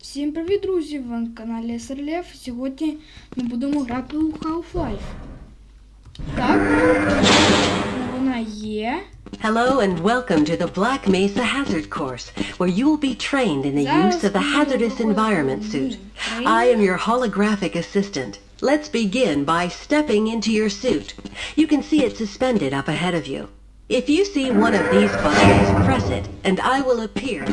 Всім привіт, друзі! Ви на каналі SRLF. Сьогодні ми будемо грати у Half-Life. Так, вона є. Hello and welcome to the Black Mesa Hazard Course, where you will be trained in the use of the hazardous environment suit. I am your holographic assistant. Let's begin by stepping into your suit. You can see it suspended up ahead of you. If you see one of these buttons, press it, and I will appear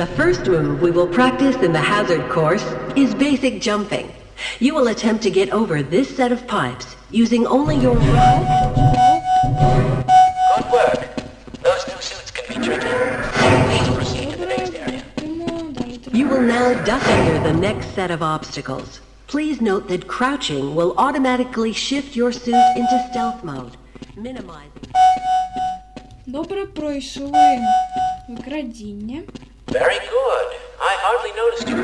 The first move we will practice in the hazard course is basic jumping. You will attempt to get over this set of pipes using only your right Good work. Those new suits can be tricky. Please proceed to the Добре, next area. йдемо далі. You will now duck under the next set of obstacles. Please note that crouching will automatically shift your suit into stealth mode, minimizing. Добре, пройшли викрадіння. Very good. I hardly noticed you.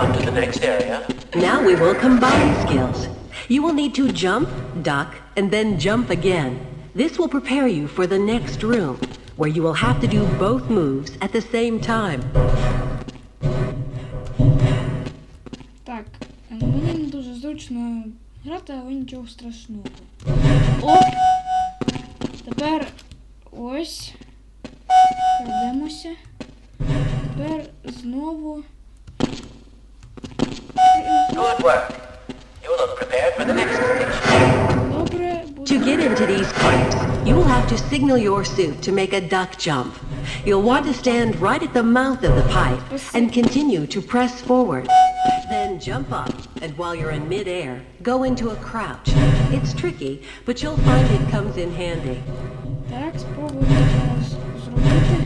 On to the next area. Now we will combine skills. You will need to jump, duck, and then jump again. This will prepare you for the next room, where you will have to do both moves at the same time. Так, е, мені не дуже зручно грати, але нічого страшного. Оп! Тепер ось. Пройдемося. Тепер знову. Good work. You look prepared for the next station. Добре, To буде. get into these pipes, you will have to signal your suit to make a duck jump. You'll want to stand right at the mouth of the pipe and continue to press forward. Then jump up, and while you're in midair, go into a crouch. It's tricky, but you'll find it comes in handy. Так, спробуємо зараз зробити.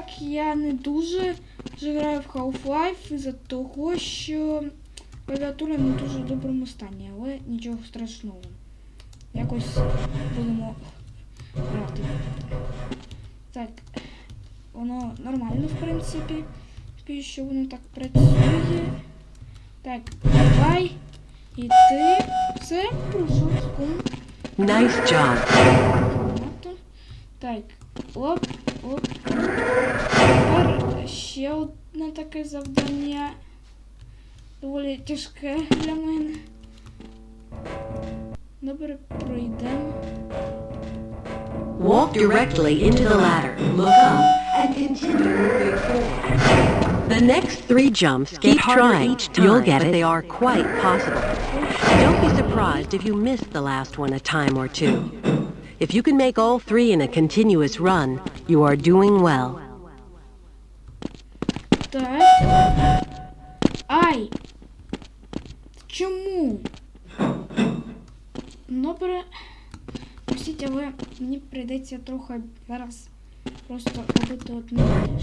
Так, я не дуже граю в Half-Life із-за того, що клавіатура не в дуже доброму стані, але нічого страшного. Якось будемо грати. Так, воно нормально, в принципі. Поки що воно так працює. Так, давай. І ти. Все, пройшов. Nice job. Так, оп, оп. Тепер ще одне таке завдання. Доволі тяжке для мене. Добре, пройдемо. Walk directly into the ladder, look up, and continue moving forward. The next three jumps, keep trying. You'll get it. They are quite possible. Don't be surprised if you miss the last one a time or two. If you can make all three in a continuous run, you are doing well. Так. Ай! Чому? Добре. Простіть, але мені прийдеться трохи зараз просто робити одне і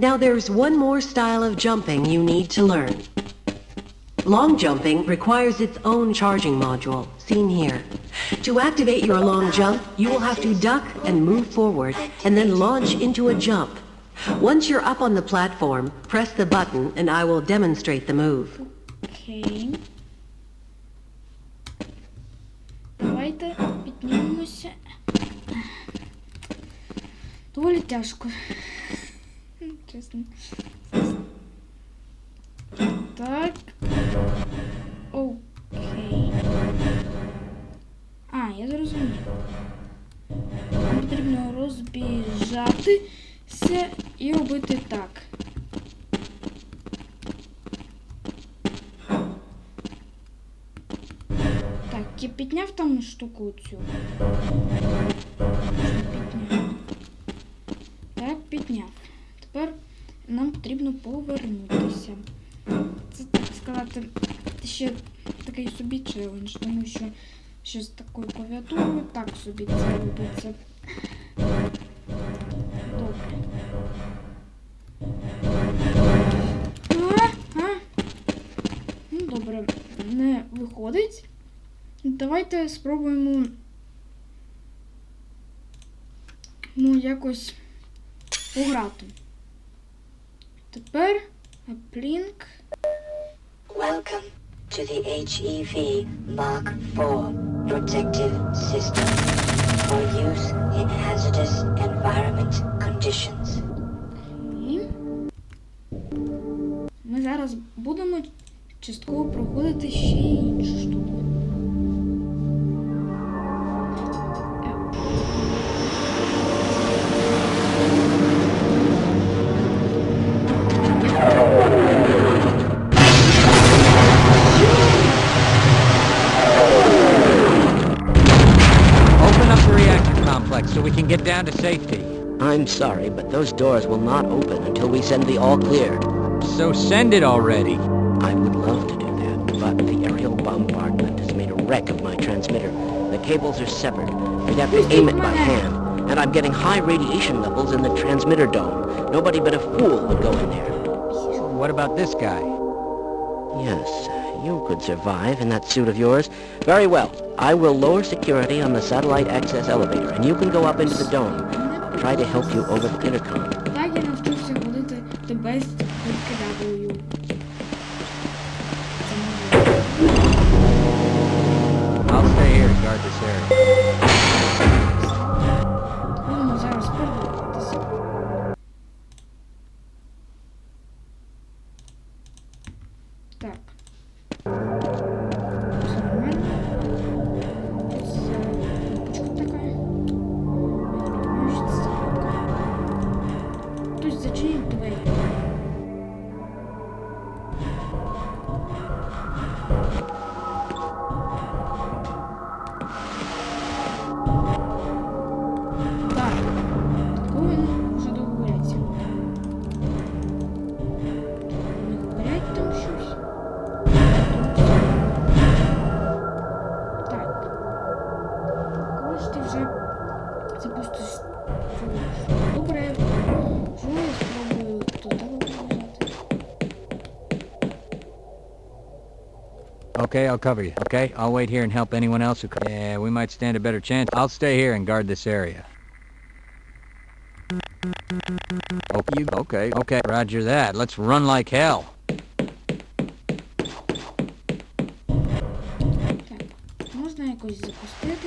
Now there's one more style of jumping you need to learn. Long jumping requires its own charging module, seen here. To activate your long jump, you will have to duck and move forward, and then launch into a jump. Once you're up on the platform, press the button and I will demonstrate the move. Окей. Давайте піднімемося. Доволі тяжко. Так. Окей. А, я зрозумів. Нам потрібно розбіжатися і робити так. Так, я підняв там штуку цю. Потрібно повернутися. Це так сказати, ще такий собі челендж, тому що ще такою клавіатурою так собі це робиться. Добре. А, а. Ну, добре, не виходить. Давайте спробуємо. Ну, якось пограти. Тепер Аплінк. Welcome to the HEV Mark IV protective system for use in hazardous environment conditions. Ми зараз будемо частково проходити ще й іншу штуку. Safety. I'm sorry, but those doors will not open until we send the all clear. So send it already. I would love to do that, but the aerial bombardment has made a wreck of my transmitter. The cables are severed. We'd have to aim it by hand, and I'm getting high radiation levels in the transmitter dome. Nobody but a fool would go in there. What about this guy? Yes, uh, you could survive in that suit of yours. Very well. I will lower security on the satellite access elevator, and you can go up into the dome. I'll try to help you over the intercom. Так я навчився ходити The Best W. Це можливо. I'll stay here and guard this area. Okay, I'll cover you. Okay, I'll wait here and help anyone else who. c- Yeah, we might stand a better chance. I'll stay here and guard this area. Okay, you, okay, okay. Roger that. Let's run like hell. Так, можна якось запустити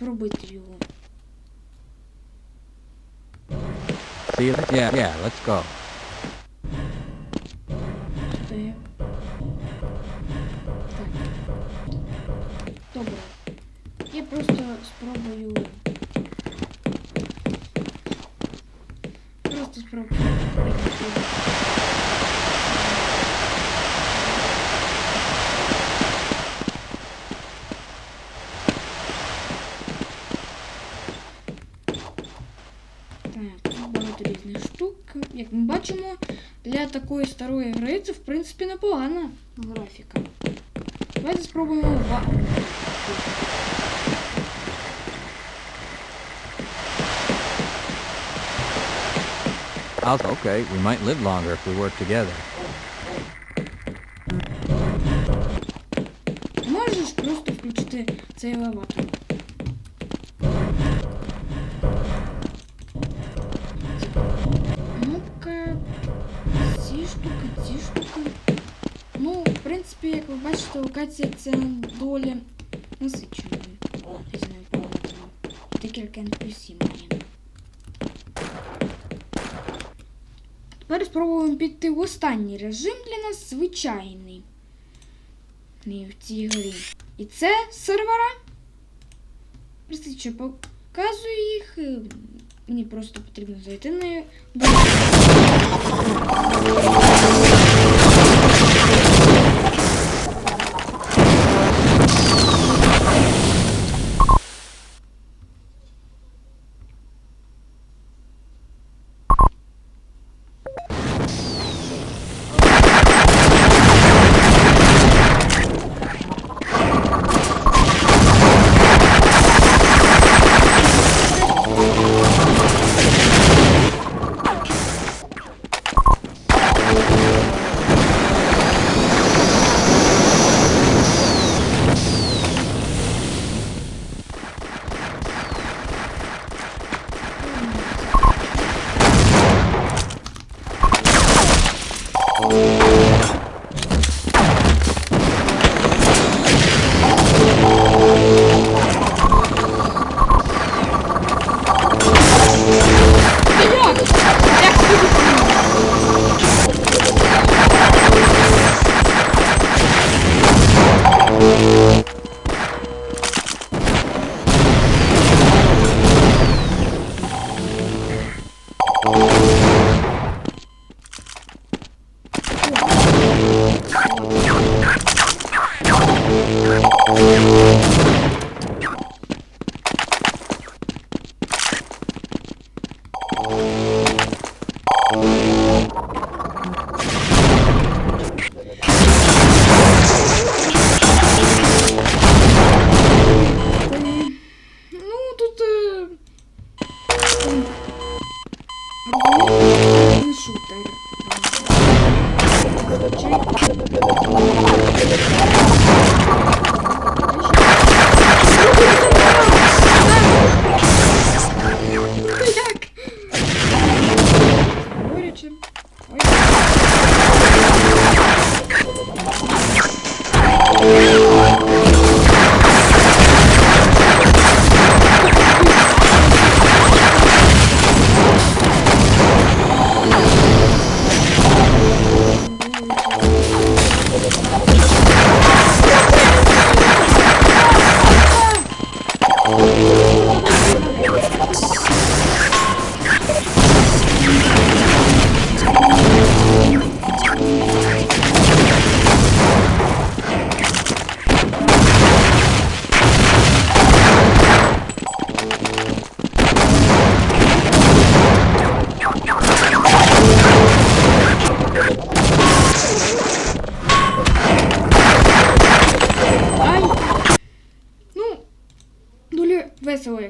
Робити його. See you. Yeah, yeah. Let's go. Так. Добре. Я просто спробую. тут багато різних штук. Як ми бачимо, для такої старої гри це в принципі непогана графіка. Давайте спробуємо ва. I'll. Okay, we might live longer if we work together. Бачите, локація ця доволі насиченою різними. Декілька NPC має. Тепер спробуємо піти в останній режим для нас звичайний. Не в цій грі. І це сервера. Простите, що показую їх. Мені просто потрібно зайти на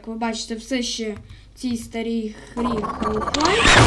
Як ви бачите, все ще цій старій хрі Half-Life.